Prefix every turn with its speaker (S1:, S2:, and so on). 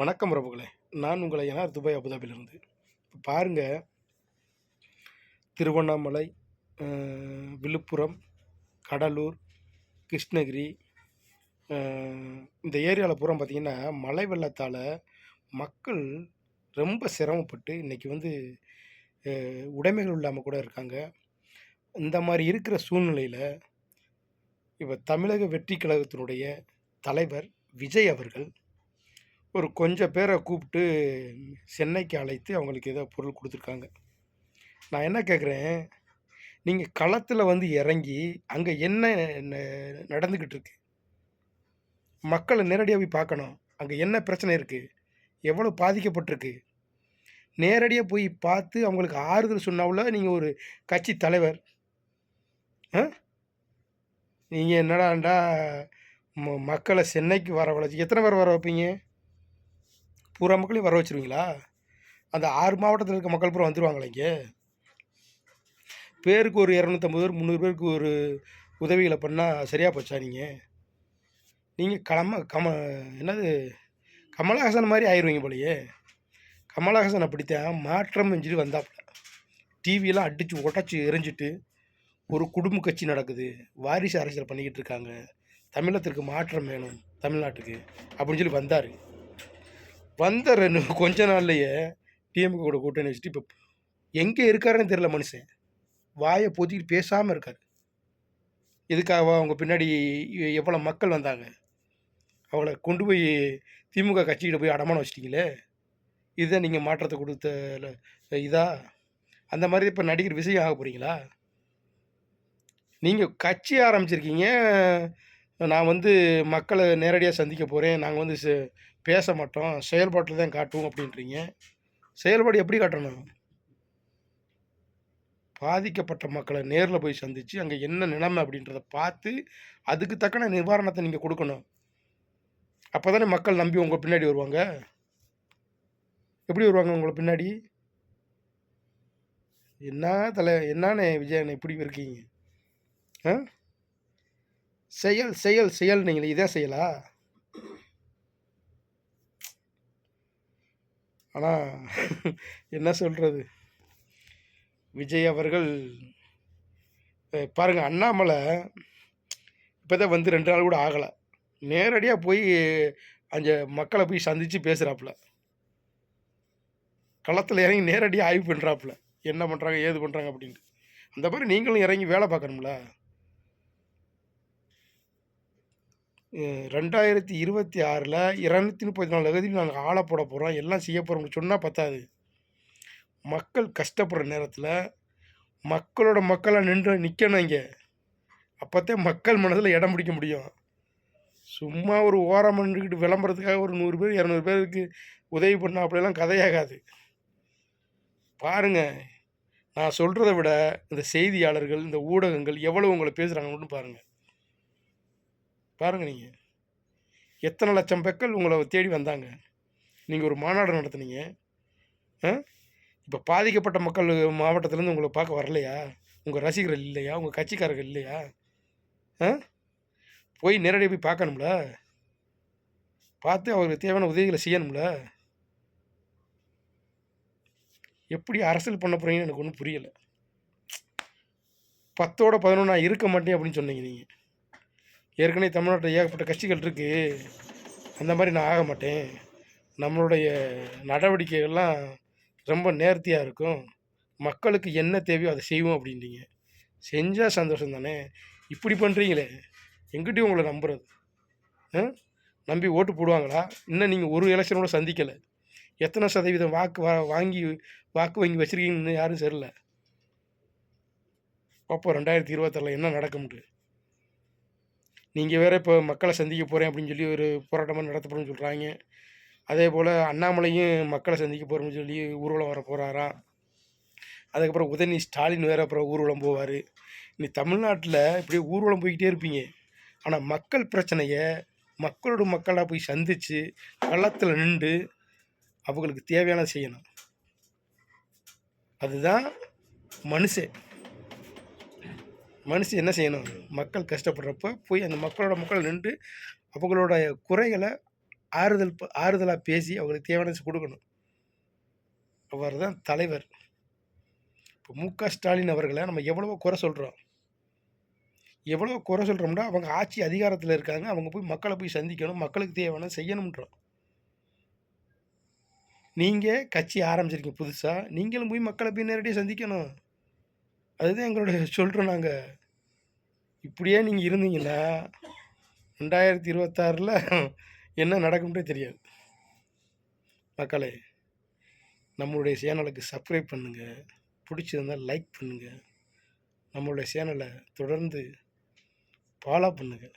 S1: வணக்கம் உறவுகளே. நான் உங்களை என்ஆர் துபாய் அபுதாபிலிருந்து இப்போ பாருங்கள் திருவண்ணாமலை விழுப்புரம் கடலூர் கிருஷ்ணகிரி இந்த ஏரியாவில் பூரா பார்த்திங்கன்னா மழை வெள்ளத்தால் மக்கள் ரொம்ப சிரமப்பட்டு இன்றைக்கி வந்து உடைமைகள் இல்லாமல் கூட இருக்காங்க. இந்த மாதிரி இருக்கிற சூழ்நிலையில் இப்போ தமிழக வெற்றி கழகத்தினுடைய தலைவர் விஜய் அவர்கள் ஒரு கொஞ்சம் பேரை கூப்பிட்டு சென்னைக்கு அழைத்து அவங்களுக்கு ஏதோ பொருள் கொடுத்துருக்காங்க. நான் என்ன கேட்குறேன்? நீங்கள் களத்தில் வந்து இறங்கி அங்கே என்ன ந- நடந்துக்கிட்டு இருக்கு? மக்களை நேரடியாக போய் பார்க்கணும். அங்கே என்ன பிரச்சனை இருக்குது எவ்வளோ பாதிக்கப்பட்டிருக்கு? நேரடியாக போய் பார்த்து அவங்களுக்கு ஆறுதல் சொன்னாவில் நீங்கள் ஒரு கட்சி தலைவர். ஆ? நீங்கள் என்னடாண்டா ம- மக்களை சென்னைக்கு வரவழைச்சி எத்தனை பேர் வர வைப்பீங்க? பூரா மக்களையும் வர வச்சுருவீங்களா? அந்த ஆறு மாவட்டத்தில் இருக்க மக்கள் பூரா வந்துடுவாங்களா இங்கே? பேருக்கு ஒரு இரநூத்தம்பது பேர் முந்நூறு பேருக்கு ஒரு உதவிகளை பண்ணால் சரியாக போச்சா நீங்கள் நீங்கள் கம கம என்னது கமலஹாசன் மாதிரி ஆயிடுவீங்க போலையே. கமலஹாசன் அப்படித்தான் மாற்றம் செஞ்சுட்டு வந்தாப்புல. டிவியெல்லாம் அடித்து உடச்சி எரிஞ்சிட்டு ஒரு குடும்ப கட்சி நடக்குது. வாரிசு அரசியல் பண்ணிக்கிட்டு இருக்காங்க. தமிழகத்திற்கு மாற்றம் வேணும் தமிழ்நாட்டுக்கு அப்படின்னு சொல்லி வந்தார். வந்த ரெண்டு கொஞ்ச நாள்லையே டிஎம்கே கூட கூட்டணி வச்சுட்டு இப்போ எங்கே இருக்காருன்னு தெரில மனுஷன். வாயை பொத்திக்கிட்டு பேசாமல் இருக்கார். எதுக்காக அவங்க பின்னாடி எவ்வளோ மக்கள் வந்தாங்க? அவளை கொண்டு போய் திமுக கட்சிக்கிட்ட போய் அடமானம் வச்சிட்டிங்களே? இதுதான் நீங்கள் மாற்றத்தை கொடுத்த ல- இதா? அந்த மாதிரி இப்போ நடிகர் விஜய் ஆக போகிறீங்களா நீங்கள் கட்சி ஆரம்பிச்சிருக்கீங்க நான் வந்து மக்களை நேரடியாக சந்திக்க போகிறேன் நாங்கள் வந்து சே பேச மாட்டோம். செயல்பாட்டில் தான் காட்டுவோம் அப்படின்றீங்க. செயல்பாடு எப்படி காட்டணும் பாதிக்கப்பட்ட மக்களை நேரில் போய் சந்தித்து அங்கே என்ன நிலைமை அப்படின்றத பார்த்து அதுக்கு தக்கன நிவாரணத்தை நீங்கள் கொடுக்கணும். அப்போ தானே மக்கள் நம்பி உங்கள் பின்னாடி வருவாங்க. எப்படி வருவாங்க உங்களை பின்னாடி? என்ன தலை என்னண்ணே விஜயண்ணே இப்படி இருக்கீங்க? ஆ? செயல் செயல் செயல் நீங்களே இதான் செய்யலா ஆனால் என்ன சொல்கிறது விஜய் அவர்கள் பாருங்கள் அண்ணாமலை இப்போ தான் வந்து ரெண்டு நாள் கூட ஆகலை. நேரடியாக போய் அந்த மக்களை போய் சந்தித்து பேசுகிறாப்புல களத்தில் இறங்கி நேரடியாக ஆய்வு பண்ணுறாப்புல என்ன பண்ணுறாங்க ஏது பண்ணுறாங்க அப்படின்ட்டு. அந்த மாதிரி நீங்களும் இறங்கி வேலை பார்க்கணும்ல? ரெண்டாயிரத்தி இருபத்தி ஆறில் இரநூத்தி முப்பத்தி நாலு தொகுதியில் நாங்கள் ஆளை போட போகிறோம் எல்லாம் செய்ய போகிறோம்னு சொன்னால் பத்தாது. மக்கள் கஷ்டப்படுற நேரத்தில் மக்களோட மக்களாக நின்று நிற்கணும் இங்கே. அப்போத்தான் மக்கள் மனதில் இடம் பிடிக்க முடியும். சும்மா ஒரு ஓரம் நின்றுக்கிட்டு விளம்பரத்துக்காக ஒரு நூறு பேர் இரநூறு பேருக்கு உதவி பண்ணால் அப்படியெல்லாம் கதையாகாது. பாருங்க நான் சொல்கிறத விட இந்த செய்தியாளர்கள் இந்த ஊடகங்கள் எவ்வளோ உங்களை பேசுகிறாங்கன்னு பாருங்கள் பாருங்கள் நீங்கள் எத்தனை லட்சம் பெக்கள் உங்களை தேடி வந்தாங்க. நீங்கள் ஒரு மாநாடு நடத்துனீங்க. ஆ? இப்போ பாதிக்கப்பட்ட மக்கள் மாவட்டத்துலேருந்து உங்களை பார்க்க வரலையா? உங்கள் ரசிகர்கள் இல்லையா? உங்கள் கட்சிக்காரர்கள் இல்லையா? ஆ? போய் நேரடியாக போய் பார்க்கணும்ல? பார்த்து அவருக்கு தேவையான உதவிகளை செய்யணும்ல? எப்படி அரசியல் பண்ண போகிறீங்கன்னு எனக்கு ஒன்றும் புரியலை. பத்தோட பதினொன்று நான் இருக்க மாட்டேன் அப்படின்னு சொன்னீங்க நீங்கள் ஏற்கனவே தமிழ்நாட்டில் ஏகப்பட்ட கட்சிகள் இருக்குது அந்த மாதிரி நான் ஆக மாட்டேன். நம்மளுடைய நடவடிக்கைகள்லாம் ரொம்ப நேர்த்தியாக இருக்கும். மக்களுக்கு என்ன தேவையோ அதை செய்வோம் அப்படின்றீங்க. செஞ்சால் சந்தோஷம் தானே? இப்படி பண்ணுறீங்களே எங்கிட்டையும் உங்களை நம்புறது. ஆ? நம்பி ஓட்டு போடுவாங்களா? இன்னும் நீங்கள் ஒரு எலெக்ஷனோட சந்திக்கலை. எத்தனை சதவீதம் வாக்கு வா வாங்கி வாக்கு வாங்கி வச்சுருக்கீங்கன்னு யாரும் சரியில்லை பார்ப்போம் ரெண்டாயிரத்தி இருபத்தாறில் என்ன நடக்கும்ட்டு நீங்கள் வேறு இப்போ மக்களை சந்திக்க போகிறேன் அப்படின்னு சொல்லி ஒரு போராட்டமாக நடத்தப்படும்னு சொல்கிறாங்க அதே போல் அண்ணாமலையும் மக்களை சந்திக்க போகிறோம்னு சொல்லி ஊர்வலம் வர போகிறாராம் அதுக்கப்புறம் உதயநி ஸ்டாலின் வேறு அப்புறம் ஊர்வலம் போவார். நீ தமிழ்நாட்டில் இப்படியே ஊர்வலம் போய்கிட்டே இருப்பீங்க. ஆனால் மக்கள் பிரச்சனையை மக்களோட மக்களாக போய் சந்தித்து களத்தில் நின்று அவங்களுக்கு தேவையான செய்யணும். அதுதான் மனுஷன். மனுஷன் என்ன செய்யணும்? மக்கள் கஷ்டப்படுறப்ப போய் அந்த மக்களோட மக்கள் நின்று அவங்களோட குறைகளை ஆறுதல் ப ஆறுதலாக பேசி அவங்களுக்கு தேவையானது கொடுக்கணும். அவர் தான் தலைவர். இப்போ மு க ஸ்டாலின் அவர்களை நம்ம எவ்வளவோ குறை சொல்கிறோம் எவ்வளோ குறை சொல்கிறோம்னா அவங்க ஆட்சி அதிகாரத்தில் இருக்காங்க. அவங்க போய் மக்களை போய் சந்திக்கணும். மக்களுக்கு தேவையான செய்யணுன்றோம் நீங்கள் கட்சி ஆரம்பிச்சிருக்கீங்க புதுசாக நீங்களும் போய் மக்களை போய் நேரடியாக சந்திக்கணும். அதுதான் எங்களுடைய சொல்கிறோம் நாங்கள் இப்படியே நீங்கள் இருந்தீங்கன்னா ரெண்டாயிரத்தி இருபத்தாறில் என்ன நடக்கும்ன்றே தெரியாது. மக்களே நம்மளுடைய சேனலுக்கு சப்ஸ்கிரைப் பண்ணுங்கள் பிடிச்சிருந்தால் லைக் பண்ணுங்கள் நம்மளுடைய சேனலை தொடர்ந்து ஃபாலோ பண்ணுங்கள்